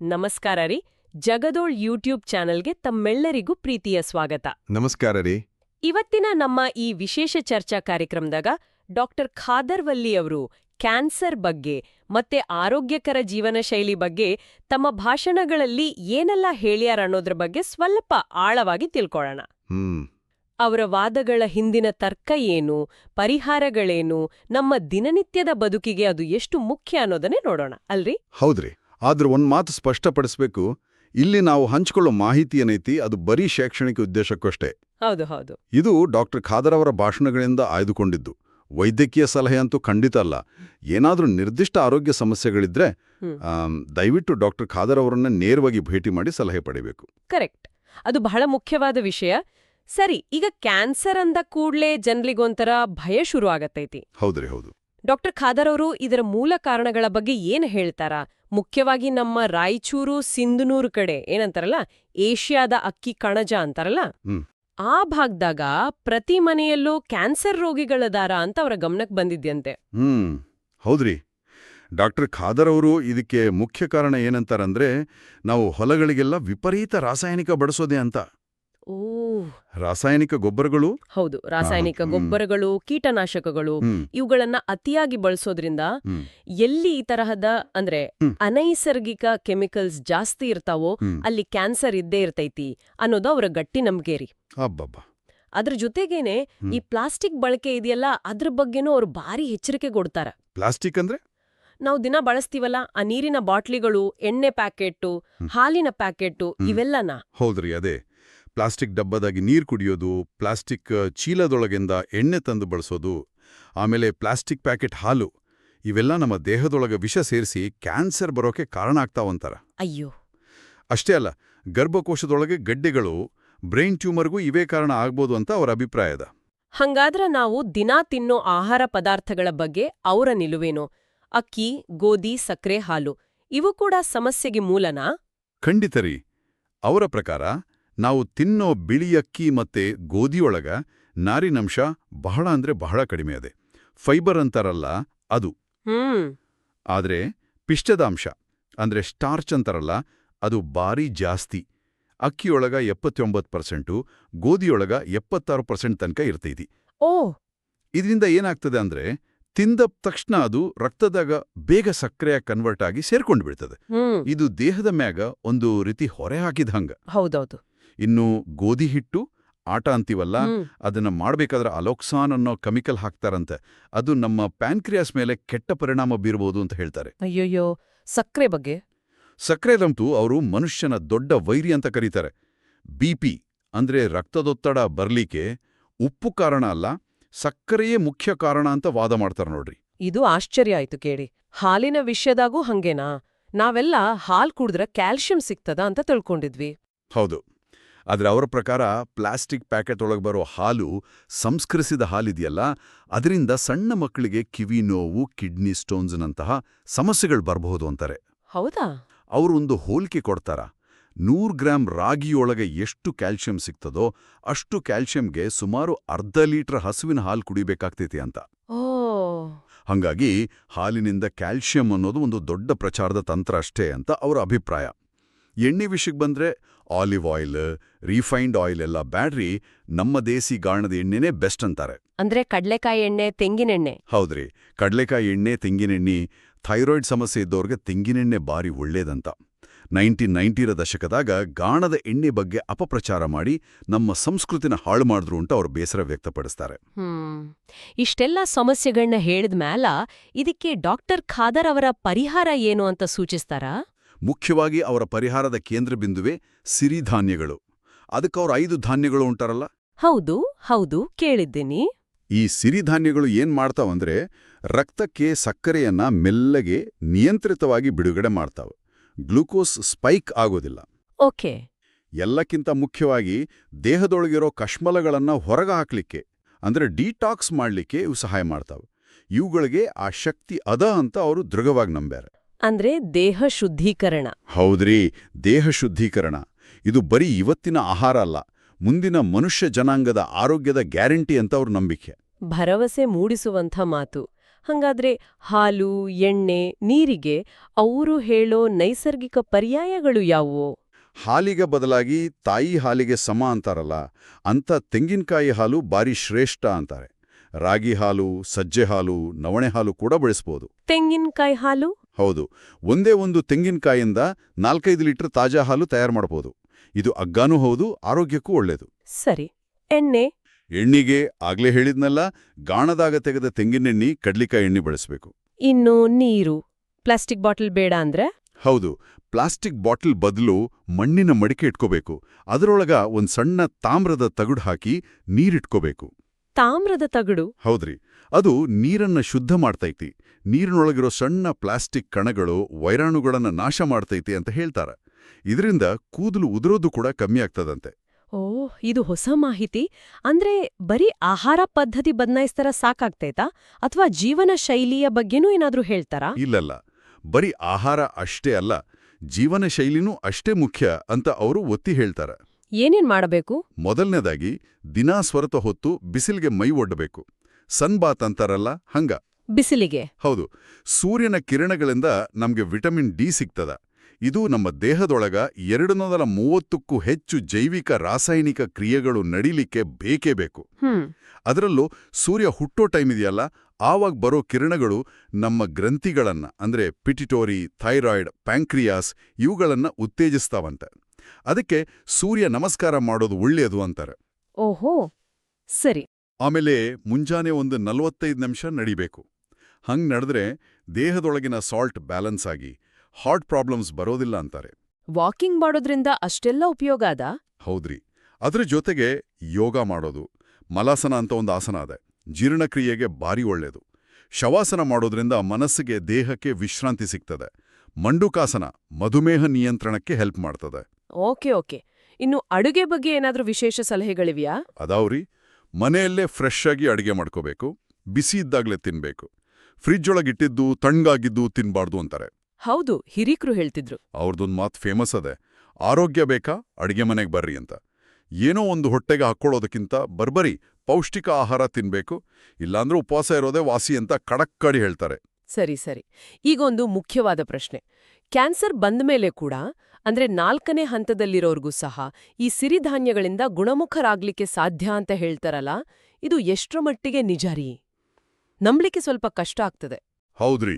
ನಮಸ್ಕಾರ ರೀ. ಜಗದೋಳ್ ಯೂಟ್ಯೂಬ್ ಚಾನೆಲ್ಗೆ ತಮ್ಮೆಲ್ಲರಿಗೂ ಪ್ರೀತಿಯ ಸ್ವಾಗತ. ನಮಸ್ಕಾರ ರೀ. ಇವತ್ತಿನ ನಮ್ಮ ಈ ವಿಶೇಷ ಚರ್ಚಾ ಕಾರ್ಯಕ್ರಮದಾಗ ಡಾಕ್ಟರ್ ಖಾದರ್ ವಲ್ಲಿ ಅವರು ಕ್ಯಾನ್ಸರ್ ಬಗ್ಗೆ ಮತ್ತೆ ಆರೋಗ್ಯಕರ ಜೀವನ ಶೈಲಿ ಬಗ್ಗೆ ತಮ್ಮ ಭಾಷಣಗಳಲ್ಲಿ ಏನೆಲ್ಲ ಹೇಳ್ಯಾರ ಅನ್ನೋದ್ರ ಬಗ್ಗೆ ಸ್ವಲ್ಪ ಆಳವಾಗಿ ತಿಳ್ಕೊಳ್ಳೋಣ. ಅವರ ವಾದಗಳ ಹಿಂದಿನ ತರ್ಕ ಏನು ಪರಿಹಾರಗಳೇನು ನಮ್ಮ ದಿನನಿತ್ಯದ ಬದುಕಿಗೆ ಅದು ಎಷ್ಟು ಮುಖ್ಯ ಅನ್ನೋದನ್ನೇ ನೋಡೋಣ. ಅಲ್ರಿ? ಹೌದ್ರಿ. ಆದ್ರೆ ಒಂದು ಮಾತು ಸ್ಪಷ್ಟಪಡಿಸ್ಬೇಕು. ಇಲ್ಲಿ ನಾವು ಹಂಚಿಕೊಳ್ಳೋ ಮಾಹಿತಿ ಏನೈತಿ ಅದು ಬರೀ ಶೈಕ್ಷಣಿಕ ಉದ್ದೇಶಕ್ಕಷ್ಟೇ. ಹೌದು ಹೌದು. ಇದು ಡಾಕ್ಟರ್ ಖಾದರ್ ಅವರ ಭಾಷಣಗಳಿಂದ ಆಯ್ದುಕೊಂಡಿದ್ದು. ವೈದ್ಯಕೀಯ ಸಲಹೆ ಅಂತೂ ಖಂಡಿತ ಅಲ್ಲ. ಏನಾದರೂ ನಿರ್ದಿಷ್ಟ ಆರೋಗ್ಯ ಸಮಸ್ಯೆಗಳಿದ್ರೆ ದಯವಿಟ್ಟು ಡಾಕ್ಟರ್ ಖಾದರ್ ಅವರನ್ನ ನೇರವಾಗಿ ಭೇಟಿ ಮಾಡಿ ಸಲಹೆ ಪಡೆಯಬೇಕು. ಕರೆಕ್ಟ್. ಅದು ಬಹಳ ಮುಖ್ಯವಾದ ವಿಷಯ. ಸರಿ ಈಗ ಕ್ಯಾನ್ಸರ್ ಅಂದ ಕೂಡಲೇ ಜನರಿಗೊಂಥರ ಭಯ ಶುರು ಆಗತ್ತೈತಿ ಹೌದ್ರಿ ಹೌದು. ಡಾಕ್ಟರ್ ಖಾದರ್ ಅವರು ಇದರ ಮೂಲ ಕಾರಣಗಳ ಬಗ್ಗೆ ಏನು ಹೇಳ್ತಾರ? ಮುಖ್ಯವಾಗಿ ನಮ್ಮ ರಾಯಚೂರು ಸಿಂಧನೂರು ಕಡೆ ಏನಂತಾರಲ್ಲ ಏಷ್ಯಾದ ಅಕ್ಕಿ ಕಣಜ ಅಂತಾರಲ್ಲ. ಆ ಭಾಗದಾಗ ಪ್ರತಿ ಮನೆಯಲ್ಲೂ ಕ್ಯಾನ್ಸರ್ ರೋಗಿಗಳದಾರ ಅಂತ ಅವರ ಗಮನಕ್ಕೆ ಬಂದಿದ್ಯಂತೆ. ಹ್ಮ್ ಹೌದ್ರಿ. ಡಾಕ್ಟರ್ ಖಾದರ್ ಅವರು ಇದಕ್ಕೆ ಮುಖ್ಯ ಕಾರಣ ಏನಂತಾರಂದ್ರೆ ನಾವು ಹೊಲಗಳಿಗೆಲ್ಲ ವಿಪರೀತ ರಾಸಾಯನಿಕ ಬಳಸೋದೆ ಅಂತ. ಓ ರಾಸಾಯನಿಕ ಗೊಬ್ಬರಗಳು? ಹೌದು ರಾಸಾಯನಿಕ ಗೊಬ್ಬರಗಳು ಕೀಟನಾಶಕಗಳು ಇವುಗಳನ್ನ ಅತಿಯಾಗಿ ಬಳಸೋದ್ರಿಂದ ಎಲ್ಲಿ ಈ ತರಹದ ಅಂದ್ರೆ ಅನೈಸರ್ಗಿಕ ಕೆಮಿಕಲ್ಸ್ ಜಾಸ್ತಿ ಇರ್ತಾವೋ ಅಲ್ಲಿ ಕ್ಯಾನ್ಸರ್ ಇದ್ದೇ ಇರ್ತೈತಿ ಅನ್ನೋದು ಅವರ ಗಟ್ಟಿ ನಂಬಿಕೆ ರೀ. ಅಬ್ಬಬ್ಬ. ಅದ್ರ ಜೊತೆಗೇನೆ ಈ ಪ್ಲಾಸ್ಟಿಕ್ ಬಳಕೆ ಇದೆಯಲ್ಲ ಅದ್ರ ಬಗ್ಗೆನೂ ಅವ್ರು ಭಾರಿ ಎಚ್ಚರಿಕೆ ಕೊಡ್ತಾರ. ಪ್ಲಾಸ್ಟಿಕ್ ಅಂದ್ರೆ? ನಾವು ದಿನ ಬಳಸ್ತೀವಲ್ಲ ಆ ನೀರಿನ ಬಾಟ್ಲಿಗಳು ಎಣ್ಣೆ ಪ್ಯಾಕೆಟ್ಟು ಹಾಲಿನ ಪ್ಯಾಕೆಟ್ಟು ಇವೆಲ್ಲನ? ಹೌದ್ರಿ ಅದೇ. ಪ್ಲಾಸ್ಟಿಕ್ ಡಬ್ಬದಾಗಿ ನೀರು ಕುಡಿಯೋದು ಪ್ಲಾಸ್ಟಿಕ್ ಚೀಲದೊಳಗಿಂದ ಎಣ್ಣೆ ತಂದು ಬಳಸೋದು ಆಮೇಲೆ ಪ್ಲಾಸ್ಟಿಕ್ ಪ್ಯಾಕೆಟ್ ಹಾಲು ಇವೆಲ್ಲ ನಮ್ಮ ದೇಹದೊಳಗೆ ವಿಷ ಸೇರಿಸಿ ಕ್ಯಾನ್ಸರ್ ಬರೋಕೆ ಕಾರಣ ಆಗ್ತಾವಂತಾರ ಅಯ್ಯೋ. ಅಷ್ಟೇ ಅಲ್ಲ ಗರ್ಭಕೋಶದೊಳಗೆ ಗಡ್ಡೆಗಳು ಬ್ರೈನ್ ಟ್ಯೂಮರ್ಗೂ ಇವೇ ಕಾರಣ ಆಗ್ಬೋದು ಅಂತ ಅವರ ಅಭಿಪ್ರಾಯದ ಹಂಗಾದ್ರ ನಾವು ದಿನಾ ತಿನ್ನೋ ಆಹಾರ ಪದಾರ್ಥಗಳ ಬಗ್ಗೆ ಅವರ ನಿಲುವೇನು? ಅಕ್ಕಿ ಗೋಧಿ ಸಕ್ಕರೆ ಹಾಲು ಇವು ಕೂಡ ಸಮಸ್ಯೆಗೆ ಮೂಲನಾ? ಖಂಡಿತರಿ ಅವರ ಪ್ರಕಾರ ನಾವು ತಿನ್ನೋ ಬಿಳಿ ಅಕ್ಕಿ ಮತ್ತೆ ಗೋಧಿಯೊಳಗ ನಾರಿನಂಶ ಬಹಳ ಅಂದ್ರೆ ಬಹಳ ಕಡಿಮೆ ಅದೆ. ಫೈಬರ್ ಅಂತಾರಲ್ಲ ಅದು. ಆದರೆ ಪಿಷ್ಟದಾಂಶ ಅಂದ್ರೆ ಸ್ಟಾರ್ಚ್ ಅಂತಾರಲ್ಲ ಅದು ಭಾರಿ ಜಾಸ್ತಿ. ಅಕ್ಕಿಯೊಳಗ ಎಪ್ಪತ್ತೊಂಬತ್ತು ಪರ್ಸೆಂಟು ಗೋಧಿಯೊಳಗ ಎಪ್ಪತ್ತಾರು ಪರ್ಸೆಂಟ್ ತನಕ ಇರ್ತೈತಿ. ಓ. ಇದರಿಂದ ಏನಾಗ್ತದೆ ಅಂದ್ರೆ ತಿಂದ ತಕ್ಷಣ ಅದು ರಕ್ತದಾಗ ಬೇಗ ಸಕ್ಕರೆಯ ಕನ್ವರ್ಟ್ ಆಗಿ ಸೇರ್ಕೊಂಡು ಬಿಡ್ತದೆ ಇದು ದೇಹದ ಮ್ಯಾಗ ಒಂದು ರೀತಿ ಹೊರೆ ಹಾಕಿದ ಹಂಗ. ಹೌದೌದು. ಇನ್ನು ಗೋಧಿ ಹಿಟ್ಟು ಆಟ ಅಂತೀವಲ್ಲ. ಅದನ್ನ ಮಾಡಬೇಕಾದ್ರೆ ಅಲೋಕ್ಸಾನ್ ಅನ್ನೋ ಕೆಮಿಕಲ್ ಹಾಕ್ತಾರಂತೆ. ಅದು ನಮ್ಮ ಪ್ಯಾನ್ಕ್ರಿಯಾಸ್ ಮೇಲೆ ಕೆಟ್ಟ ಪರಿಣಾಮ ಬೀರಬಹುದು ಅಂತ ಹೇಳ್ತಾರೆ. ಅಯ್ಯಯ್ಯೋ ಸಕ್ಕರೆ ಬಗ್ಗೆ? ಸಕ್ಕರೆದಂತೂ ಅವರು ಮನುಷ್ಯನ ದೊಡ್ಡ ವೈರಿ ಅಂತ ಕರೀತಾರೆ. ಬಿಪಿ ಅಂದ್ರೆ ರಕ್ತದೊತ್ತಡ ಬರ್ಲಿಕ್ಕೆ ಉಪ್ಪು ಕಾರಣ ಅಲ್ಲ ಸಕ್ಕರೆಯೇ ಮುಖ್ಯ ಕಾರಣ ಅಂತ ವಾದ ಮಾಡ್ತಾರೆ ನೋಡ್ರಿ. ಇದು ಆಶ್ಚರ್ಯ ಆಯ್ತು ಕೇಳಿ. ಹಾಲಿನ ವಿಷಯದಾಗೂ ಹಂಗೇನಾ? ನಾವೆಲ್ಲ ಹಾಲ್ ಕುಡಿದ್ರೆ ಕ್ಯಾಲ್ಸಿಯಂ ಸಿಗ್ತದ ಅಂತ ತಿಳ್ಕೊಂಡಿದ್ವಿ. ಹೌದು. ಆದ್ರೆ ಅವರ ಪ್ರಕಾರ ಪ್ಲಾಸ್ಟಿಕ್ ಪ್ಯಾಕೆಟ್ ಒಳಗೆ ಬರೋ ಹಾಲು ಸಂಸ್ಕರಿಸಿದ ಹಾಲಿದೆಯಲ್ಲ ಅದರಿಂದ ಸಣ್ಣ ಮಕ್ಕಳಿಗೆ ಕಿವಿ ನೋವು ಕಿಡ್ನಿ ಸ್ಟೋನ್ಸ್ನಂತಹ ಸಮಸ್ಯೆಗಳು ಬರಬಹುದು ಅಂತಾರೆ. ಹೌದಾ? ಅವರು ಒಂದು ಹೋಲಿಕೆ ಕೊಡ್ತಾರ. ನೂರು ಗ್ರಾಂ ರಾಗಿಯೊಳಗೆ ಎಷ್ಟು ಕ್ಯಾಲ್ಸಿಯಂ ಸಿಗ್ತದೋ ಅಷ್ಟು ಕ್ಯಾಲ್ಸಿಯಂಗೆ ಸುಮಾರು ಅರ್ಧ ಲೀಟರ್ ಹಸುವಿನ ಹಾಲು ಕುಡಿಬೇಕಾಗ್ತೈತಿ ಅಂತ. ಹಾಗಾಗಿ ಹಾಲಿನಿಂದ ಕ್ಯಾಲ್ಸಿಯಂ ಅನ್ನೋದು ಒಂದು ದೊಡ್ಡ ಪ್ರಚಾರದ ತಂತ್ರ ಅಷ್ಟೇ ಅಂತ ಅವರ ಅಭಿಪ್ರಾಯ. ಎಣ್ಣೆ ವಿಷಯಕ್ಕೆ ಬಂದ್ರೆ ಆಲಿವ್ ಆಯಿಲ್ ರಿಫೈನ್ಡ್ ಆಯಿಲ್ ಎಲ್ಲ ಬ್ಯಾಡ್ರಿ ನಮ್ಮ ದೇಸಿ ಗಾಣದ ಎಣ್ಣೆನೇ ಬೆಸ್ಟ್ ಅಂತಾರೆ. ಅಂದ್ರೆ ಕಡ್ಲೆಕಾಯಿ ಎಣ್ಣೆ ತೆಂಗಿನೆಣ್ಣೆ ಹೌದ್ರಿ. ಕಡ್ಲೆಕಾಯಿ ಎಣ್ಣೆ ತೆಂಗಿನೆಣ್ಣೆ ಥೈರಾಯ್ಡ್ ಸಮಸ್ಯೆ ಇದ್ದವ್ರಿಗೆ ತೆಂಗಿನೆಣ್ಣೆ ಬಾರಿ ಒಳ್ಳೇದಂತ. ನೈನ್ಟೀನ್ ನೈಂಟಿರ ದಶಕದಾಗ ಗಾಣದ ಎಣ್ಣೆ ಬಗ್ಗೆ ಅಪಪ್ರಚಾರ ಮಾಡಿ ನಮ್ಮ ಸಂಸ್ಕೃತಿನ ಹಾಳು ಮಾಡಿದ್ರು ಅಂತ ಅವರು ಬೇಸರ ವ್ಯಕ್ತಪಡಿಸ್ತಾರೆ. ಇಷ್ಟೆಲ್ಲ ಸಮಸ್ಯೆಗಳನ್ನ ಹೇಳಿದ ಮ್ಯಾಲ ಇದಕ್ಕೆ ಡಾಕ್ಟರ್ ಖಾದರ್ ಅವರ ಪರಿಹಾರ ಏನು ಅಂತ ಸೂಚಿಸ್ತಾರಾ? ಮುಖ್ಯವಾಗಿ ಅವರ ಪರಿಹಾರದ ಕೇಂದ್ರ ಬಿಂದುವೆ ಸಿರಿಧಾನ್ಯಗಳು ಅದಕ್ಕೆ ಅವ್ರ ಐದು ಧಾನ್ಯಗಳು ಉಂಟಾರಲ್ಲ? ಹೌದು ಹೌದು ಕೇಳಿದ್ದೀನಿ. ಈ ಸಿರಿಧಾನ್ಯಗಳು ಏನ್ ಮಾಡ್ತಾವಂದ್ರೆ ರಕ್ತಕ್ಕೆ ಸಕ್ಕರೆಯನ್ನ ಮೆಲ್ಲಗೆ ನಿಯಂತ್ರಿತವಾಗಿ ಬಿಡುಗಡೆ ಮಾಡ್ತಾವೆ. ಗ್ಲೂಕೋಸ್ ಸ್ಪೈಕ್ ಆಗೋದಿಲ್ಲ. ಓಕೆ. ಎಲ್ಲಕ್ಕಿಂತ ಮುಖ್ಯವಾಗಿ ದೇಹದೊಳಗಿರೋ ಕಶ್ಮಲಗಳನ್ನ ಹೊರಗೆ ಹಾಕ್ಲಿಕ್ಕೆ ಅಂದ್ರೆ ಡಿಟಾಕ್ಸ್ ಮಾಡ್ಲಿಕ್ಕೆ ಇವು ಸಹಾಯ ಮಾಡ್ತಾವೆ. ಇವುಗಳಿಗೆ ಆ ಶಕ್ತಿ ಅದ ಅಂತ ಅವರು ದೃಢವಾಗಿ ನಂಬ್ಯಾರೆ. ಅಂದ್ರೆ ದೇಹ ಶುದ್ಧೀಕರಣ. ಹೌದ್ರಿ ದೇಹ ಶುದ್ಧೀಕರಣ. ಇದು ಬರೀ ಇವತ್ತಿನ ಆಹಾರ ಅಲ್ಲ ಮುಂದಿನ ಮನುಷ್ಯ ಜನಾಂಗದ ಆರೋಗ್ಯದ ಗ್ಯಾರಂಟಿ ಅಂತ ಅವ್ರ ನಂಬಿಕೆ. ಭರವಸೆ ಮೂಡಿಸುವಂಥ ಮಾತು. ಹಂಗಾದ್ರೆ ಹಾಲು ಎಣ್ಣೆ ನೀರಿಗೆ ಅವರು ಹೇಳೋ ನೈಸರ್ಗಿಕ ಪರ್ಯಾಯಗಳು ಯಾವುವು? ಹಾಲಿಗೆ ಬದಲಾಗಿ ತಾಯಿ ಹಾಲಿಗೆ ಸಮ ಅಂತಾರಲ್ಲ ಅಂಥ ತೆಂಗಿನಕಾಯಿ ಹಾಲು ಬಾರಿ ಶ್ರೇಷ್ಠ ಅಂತಾರೆ. ರಾಗಿ ಹಾಲು ಸಜ್ಜೆ ಹಾಲು ನವಣೆ ಹಾಲು ಕೂಡ ಬಳಸ್ಬೋದು. ತೆಂಗಿನಕಾಯಿ ಹಾಲು? ಹೌದು. ಒಂದೇ ಒಂದು ತೆಂಗಿನಕಾಯಿಂದ ನಾಲ್ಕೈದು ಲೀಟರ್ ತಾಜಾ ಹಾಲು ತಯಾರು ಮಾಡಬಹುದು ಇದು ಅಗ್ಗಾನೂ ಹೌದು ಆರೋಗ್ಯಕ್ಕೂ ಒಳ್ಳೆಯದು ಸರಿ. ಎಣ್ಣೆ? ಎಣ್ಣಿಗೆ ಆಗ್ಲೇ ಹೇಳಿದ್ನಲ್ಲ ಗಾಣದಾಗ ತೆಗೆದ ತೆಂಗಿನೆಣ್ಣೆ ಕಡ್ಲಿಕಾಯಿ ಎಣ್ಣೆ ಬಳಸಬೇಕು. ಇನ್ನು ನೀರು. ಪ್ಲಾಸ್ಟಿಕ್ ಬಾಟಲ್ ಬೇಡ ಅಂದ್ರೆ? ಹೌದು. ಪ್ಲಾಸ್ಟಿಕ್ ಬಾಟಲ್ ಬದಲು ಮಣ್ಣಿನ ಮಡಿಕೆ ಇಟ್ಕೋಬೇಕು. ಅದರೊಳಗ ಒಂದ್ ಸಣ್ಣ ತಾಮ್ರದ ತಗುಡು ಹಾಕಿ ನೀರಿಟ್ಕೋಬೇಕು. ತಾಮ್ರದ ತಗಡು. ಹೌದ್ರಿ. ಅದು ನೀರನ್ನ ಶುದ್ಧ ಮಾಡ್ತೈತಿ. ನೀರಿನೊಳಗಿರೋ ಸಣ್ಣ ಪ್ಲಾಸ್ಟಿಕ್ ಕಣಗಳು ವೈರಾಣುಗಳನ್ನ ನಾಶ ಮಾಡ್ತೈತಿ ಅಂತ ಹೇಳ್ತಾರ. ಇದರಿಂದ ಕೂದಲು ಉದುರೋದು ಕೂಡ ಕಮ್ಮಿ ಆಗ್ತದಂತೆ. ಓ ಇದು ಹೊಸ ಮಾಹಿತಿ. ಅಂದ್ರೆ ಬರೀ ಆಹಾರ ಪದ್ಧತಿ ಬದಲಾಯಿಸ್ತಾರ ಸಾಕಾಗ್ತೈತಾ? ಅಥವಾ ಜೀವನ ಶೈಲಿಯ ಬಗ್ಗೆನೂ ಏನಾದ್ರೂ ಹೇಳ್ತಾರಾ? ಇಲ್ಲಲ್ಲ. ಬರೀ ಆಹಾರ ಅಷ್ಟೇ ಅಲ್ಲ ಜೀವನ ಶೈಲಿನೂ ಅಷ್ಟೇ ಮುಖ್ಯ ಅಂತ ಅವರು ಒತ್ತಿ ಹೇಳ್ತಾರ. ಏನೇನ್ ಮಾಡಬೇಕು? ಮೊದಲನೇದಾಗಿ ದಿನಾ ಸ್ವರತ ಹೊತ್ತು ಬಿಸಿಲಿಗೆ ಮೈ ಒಡ್ಡಬೇಕು ಸನ್ಬಾತ್ ಅಂತಾರಲ್ಲ ಹಂಗ. ಬಿಸಿಲಿಗೆ. ಹೌದು. ಸೂರ್ಯನ ಕಿರಣಗಳಿಂದ ನಮ್ಗೆ ವಿಟಮಿನ್ ಡಿ ಸಿಗ್ತದ. ಇದು ನಮ್ಮ ದೇಹದೊಳಗ ಎರಡು ನೂರ ಮೂವತ್ತಕ್ಕೂ ಹೆಚ್ಚು ಜೈವಿಕ ರಾಸಾಯನಿಕ ಕ್ರಿಯೆಗಳು ನಡೀಲಿಕ್ಕೆ ಬೇಕೇ ಬೇಕು. ಅದರಲ್ಲೂ ಸೂರ್ಯ ಹುಟ್ಟೋ ಟೈಮ್ ಇದೆಯಲ್ಲ ಆವಾಗ ಬರೋ ಕಿರಣಗಳು ನಮ್ಮ ಗ್ರಂಥಿಗಳನ್ನ ಅಂದ್ರೆ ಪಿಟಿಟೋರಿ ಥೈರಾಯ್ಡ್ ಪ್ಯಾಂಕ್ರಿಯಾಸ್ ಇವುಗಳನ್ನ ಉತ್ತೇಜಿಸ್ತಾವಂತೆ. ಅದಕ್ಕೆ ಸೂರ್ಯ ನಮಸ್ಕಾರ ಮಾಡೋದು ಒಳ್ಳೆಯದು ಅಂತಾರೆ. ಓಹೋ ಸರಿ. ಆಮೇಲೆ ಮುಂಜಾನೆ ಒಂದು ನಲವತ್ತೈದು ನಿಮಿಷ ನಡಿಬೇಕು. ಹಂಗ್ ನಡೆದ್ರೆ ದೇಹದೊಳಗಿನ ಸಾಲ್ಟ್ ಬ್ಯಾಲೆನ್ಸ್ ಆಗಿ ಹಾರ್ಟ್ ಪ್ರಾಬ್ಲಮ್ಸ್ ಬರೋದಿಲ್ಲ ಅಂತಾರೆ. ವಾಕಿಂಗ್ ಮಾಡೋದ್ರಿಂದ ಅಷ್ಟೆಲ್ಲ ಉಪಯೋಗ ಅದ? ಹೌದ್ರಿ. ಅದ್ರ ಜೊತೆಗೆ ಯೋಗ ಮಾಡೋದು ಮಲಾಸನ ಅಂತ ಒಂದು ಆಸನ ಅದೆ. ಜೀರ್ಣಕ್ರಿಯೆಗೆ ಭಾರಿ ಒಳ್ಳೆಯದು ಶವಾಸನ ಮಾಡೋದ್ರಿಂದ ಮನಸ್ಸಿಗೆ ದೇಹಕ್ಕೆ ವಿಶ್ರಾಂತಿ ಸಿಗ್ತದೆ. ಮಂಡುಕಾಸನ ಮಧುಮೇಹ ನಿಯಂತ್ರಣಕ್ಕೆ ಹೆಲ್ಪ್ ಮಾಡ್ತದೆ. Okay okay. ಇನ್ನು ಅಡುಗೆ ಬಗ್ಗೆ ಏನಾದರೂ ವಿಶೇಷ ಸಲಹೆಗಳಿವ್ಯಾ? ಅದಾವ್ರಿ. ಮನೆಯಲ್ಲೇ ಫ್ರೆಶ್ ಆಗಿ ಅಡುಗೆ ಮಾಡ್ಕೋಬೇಕು ಬಿಸಿ ಇದ್ದಾಗಲೇ ತಿನ್ಬೇಕು. ಫ್ರಿಜ್ ಒಳಗಿಟ್ಟಿದ್ದು ತಣ್ಣಗಾಗಿದ್ದು ತಿನ್ಬಾರ್ದು ಅಂತಾರೆ. ಹೌದು ಹಿರೀಕ್ರು ಹೇಳ್ತಿದ್ರು. ಅವ್ರದ್ದೊಂದು ಮಾತು ಫೇಮಸ್ ಅದೆ. ಆರೋಗ್ಯ ಬೇಕಾ? ಅಡುಗೆ ಮನೆಗೆ ಬರ್ರಿ ಅಂತ. ಏನೋ ಒಂದು ಹೊಟ್ಟೆಗೆ ಹಾಕ್ಕೊಳ್ಳೋದಕ್ಕಿಂತ ಬರ್ಬರಿ ಪೌಷ್ಟಿಕ ಆಹಾರ ತಿನ್ಬೇಕು. ಇಲ್ಲಾಂದ್ರೂ ಉಪವಾಸ ಇರೋದೇ ವಾಸಿ ಅಂತ ಕಡಕ್ಕಡಿ ಹೇಳ್ತಾರೆ. ಸರಿ ಸರಿ. ಈಗ ಒಂದು ಮುಖ್ಯವಾದ ಪ್ರಶ್ನೆ. ಕ್ಯಾನ್ಸರ್ ಬಂದ ಮೇಲೆ ಕೂಡ ಅಂದ್ರೆ ನಾಲ್ಕನೇ ಹಂತದಲ್ಲಿರೋರ್ಗೂ ಸಹ ಈ ಸಿರಿಧಾನ್ಯಗಳಿಂದ ಗುಣಮುಖರಾಗ್ಲಿಕ್ಕೆ ಸಾಧ್ಯ ಅಂತ ಹೇಳ್ತಾರಲ್ಲ, ಇದು ಎಷ್ಟರ ಮಟ್ಟಿಗೆ ನಿಜ ರೀ? ನಂಬ್ಲಿಕ್ಕೆ ಸ್ವಲ್ಪ ಕಷ್ಟ ಆಗ್ತದೆ. ಹೌದ್ರಿ.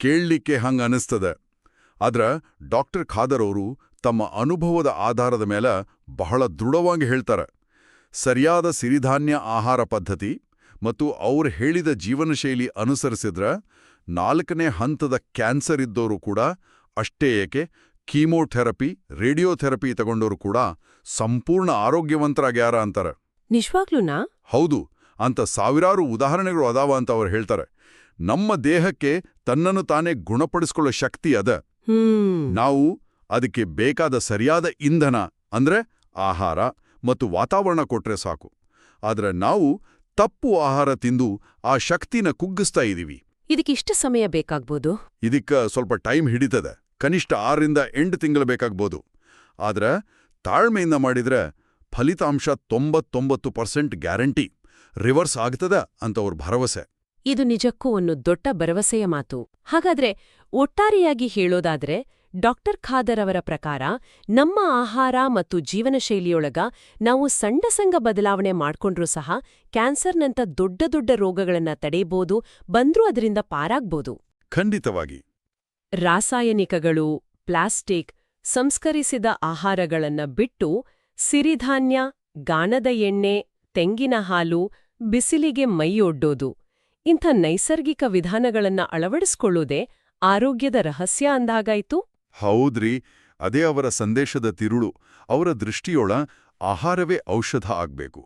ಕೇಳಲಿಕ್ಕೆ ಹಂಗ ಅನಿಸ್ತದೆ. ಆದ್ರ ಡಾಕ್ಟರ್ ಖಾದರ್ ಅವರು ತಮ್ಮ ಅನುಭವದ ಆಧಾರದ ಮೇಲೆ ಬಹಳ ದೃಢವಾಗಿ ಹೇಳ್ತಾರೆ. ಸರಿಯಾದ ಸಿರಿಧಾನ್ಯ ಆಹಾರ ಪದ್ಧತಿ ಮತ್ತು ಅವರು ಹೇಳಿದ ಜೀವನಶೈಲಿ ಅನುಸರಿಸಿದ್ರ ನಾಲ್ಕನೇ ಹಂತದ ಕ್ಯಾನ್ಸರ್ ಇದ್ದವರು ಕೂಡ ಅಷ್ಟೇ ಏಕೆ ಕೀಮೋಥೆರಪಿ ರೇಡಿಯೋಥೆರಪಿ ತಗೊಂಡವರು ಕೂಡ ಸಂಪೂರ್ಣ ಆರೋಗ್ಯವಂತರಾಗ್ಯಾರ ಅಂತಾರೆ. ನಿಜವಾಗ್ಲೂನಾ ಹೌದು ಅಂತ ಸಾವಿರಾರು ಉದಾಹರಣೆಗಳು ಅದಾವ ಅಂತ ಅವ್ರು ಹೇಳ್ತಾರೆ. ನಮ್ಮ ದೇಹಕ್ಕೆ ತನ್ನನ್ನು ತಾನೇ ಗುಣಪಡಿಸಿಕೊಳ್ಳೋ ಶಕ್ತಿ ಅದ. ನಾವು ಅದಕ್ಕೆ ಬೇಕಾದ ಸರಿಯಾದ ಇಂಧನ ಅಂದ್ರೆ ಆಹಾರ ಮತ್ತು ವಾತಾವರಣ ಕೊಟ್ರೆ ಸಾಕು. ಆದರೆ ನಾವು ತಪ್ಪು ಆಹಾರ ತಿಂದು ಆ ಶಕ್ತಿನ ಕುಗ್ಗಿಸ್ತಾ ಇದೀವಿ. ಇದಕ್ಕಿಷ್ಟು ಸಮಯ ಬೇಕಾಗ್ಬೋದು? ಇದಕ್ಕ ಸ್ವಲ್ಪ ಟೈಮ್ ಹಿಡಿತದೆ. ಕನಿಷ್ಠ ಆರರಿಂದ ಎಂಟು ತಿಂಗಳು ಬೇಕಾಗ್ಬೋದು. ಆದರೆ ತಾಳ್ಮೆಯಿಂದ ಮಾಡಿದ್ರೆ ಫಲಿತಾಂಶ ತೊಂಬತ್ತೊಂಬತ್ತು ಪರ್ಸೆಂಟ್ ಗ್ಯಾರಂಟಿ. ರಿವರ್ಸ್ ಆಗ್ತದ ಅಂತ ಅವ್ರ ಭರವಸೆ. ಇದು ನಿಜಕ್ಕೂ ಒಂದು ದೊಡ್ಡ ಭರವಸೆಯ ಮಾತು. ಹಾಗಾದ್ರೆ ಒಟ್ಟಾರೆಯಾಗಿ ಹೇಳೋದಾದ್ರೆ ಡಾಕ್ಟರ್ ಖಾದರ್ ಅವರ ಪ್ರಕಾರ ನಮ್ಮ ಆಹಾರ ಮತ್ತು ಜೀವನಶೈಲಿಯೊಳಗ ನಾವು ಸಣ್ಣ ಸಂಗ ಬದಲಾವಣೆ ಮಾಡ್ಕೊಂಡ್ರೂ ಸಹ ಕ್ಯಾನ್ಸರ್ನಂಥ ದೊಡ್ಡ ದೊಡ್ಡ ರೋಗಗಳನ್ನ ತಡೆಯಬಹುದು ಬಂದ್ರೂ ಅದರಿಂದ ಪಾರಾಗ್ಬೋದು. ಖಂಡಿತವಾಗಿ. ರಾಸಾಯನಿಕಗಳು, ಪ್ಲಾಸ್ಟಿಕ್, ಸಂಸ್ಕರಿಸಿದ ಆಹಾರಗಳನ್ನ ಬಿಟ್ಟು ಸಿರಿಧಾನ್ಯ, ಗಾಣದ ಎಣ್ಣೆ, ತೆಂಗಿನ ಹಾಲು, ಬಿಸಿಲಿಗೆ ಮೈಯೊಡ್ಡೋದು ಇಂಥ ನೈಸರ್ಗಿಕ ವಿಧಾನಗಳನ್ನ ಅಳವಡಿಸ್ಕೊಳ್ಳೋದೇ ಆರೋಗ್ಯದ ರಹಸ್ಯ ಅಂದಾಗಾಯ್ತು? ಹೌದ್ರಿ. ಅದೇ ಅವರ ಸಂದೇಶದ ತಿರುಳು. ಅವರ ದೃಷ್ಟಿಯೊಳ ಆಹಾರವೇ ಔಷಧ ಆಗ್ಬೇಕು.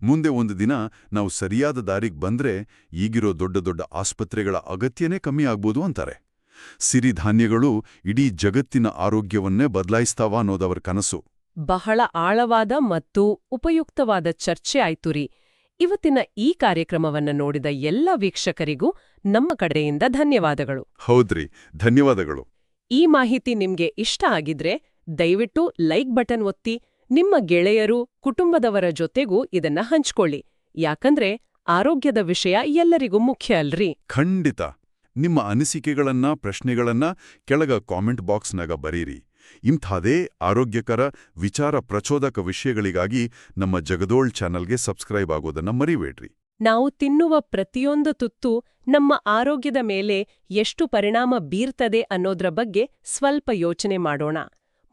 ಮುಂದೆ ಒಂದು ದಿನ ನಾವು ಸರಿಯಾದ ದಾರಿಗೆ ಬಂದ್ರೆ ಈಗಿರೋ ದೊಡ್ಡ ದೊಡ್ಡ ಆಸ್ಪತ್ರೆಗಳ ಅಗತ್ಯನೇ ಕಮ್ಮಿ ಆಗ್ಬೋದು ಅಂತಾರೆ. ಸಿರಿಧಾನ್ಯಗಳು ಇಡೀ ಜಗತ್ತಿನ ಆರೋಗ್ಯವನ್ನೇ ಬದಲಾಯಿಸ್ತಾವ ಅನ್ನೋದವರ ಕನಸು. ಬಹಳ ಆಳವಾದ ಮತ್ತು ಉಪಯುಕ್ತವಾದ ಚರ್ಚೆ ಆಯ್ತು ರೀ. ಇವತ್ತಿನ ಈ ಕಾರ್ಯಕ್ರಮವನ್ನ ನೋಡಿದ ಎಲ್ಲ ವೀಕ್ಷಕರಿಗೂ ನಮ್ಮ ಕಡೆಯಿಂದ ಧನ್ಯವಾದಗಳು. ಹೌದ್ರಿ ಧನ್ಯವಾದಗಳು. ಈ ಮಾಹಿತಿ ನಿಮ್ಗೆ ಇಷ್ಟ ಆಗಿದ್ರೆ ದಯವಿಟ್ಟು ಲೈಕ್ ಬಟನ್ ಒತ್ತಿ ನಿಮ್ಮ ಗೆಳೆಯರು ಕುಟುಂಬದವರ ಜೊತೆಗೂ ಇದನ್ನ ಹಂಚ್ಕೊಳ್ಳಿ. ಯಾಕಂದ್ರೆ ಆರೋಗ್ಯದ ವಿಷಯ ಎಲ್ಲರಿಗೂ ಮುಖ್ಯ ಅಲ್ರಿ. ಖಂಡಿತ. ನಿಮ್ಮ ಅನಿಸಿಕೆಗಳನ್ನ ಪ್ರಶ್ನೆಗಳನ್ನ ಕೆಳಗ ಕಾಮೆಂಟ್ ಬಾಕ್ಸ್ನಾಗ ಬರೀರಿ. ಇಂಥದೇ ಆರೋಗ್ಯಕರ ವಿಚಾರ ಪ್ರಚೋದಕ ವಿಷಯಗಳಿಗಾಗಿ ನಮ್ಮ ಜಗದೋಳ್ ಚಾನಲ್ಗೆ ಸಬ್ಸ್ಕ್ರೈಬ್ ಆಗೋದನ್ನ ಮರಿಬೇಡ್ರಿ. ನಾವು ತಿನ್ನುವ ಪ್ರತಿಯೊಂದು ತುತ್ತು ನಮ್ಮ ಆರೋಗ್ಯದ ಮೇಲೆ ಎಷ್ಟು ಪರಿಣಾಮ ಬೀರ್ತದೆ ಅನ್ನೋದ್ರ ಬಗ್ಗೆ ಸ್ವಲ್ಪ ಯೋಚನೆ ಮಾಡೋಣ.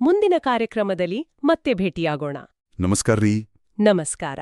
ಮುಂದಿನ ಕಾರ್ಯಕ್ರಮದಲ್ಲಿ ಮತ್ತೆ ಭೇಟಿಯಾಗೋಣ. ನಮಸ್ಕಾರ ರೀ ನಮಸ್ಕಾರ.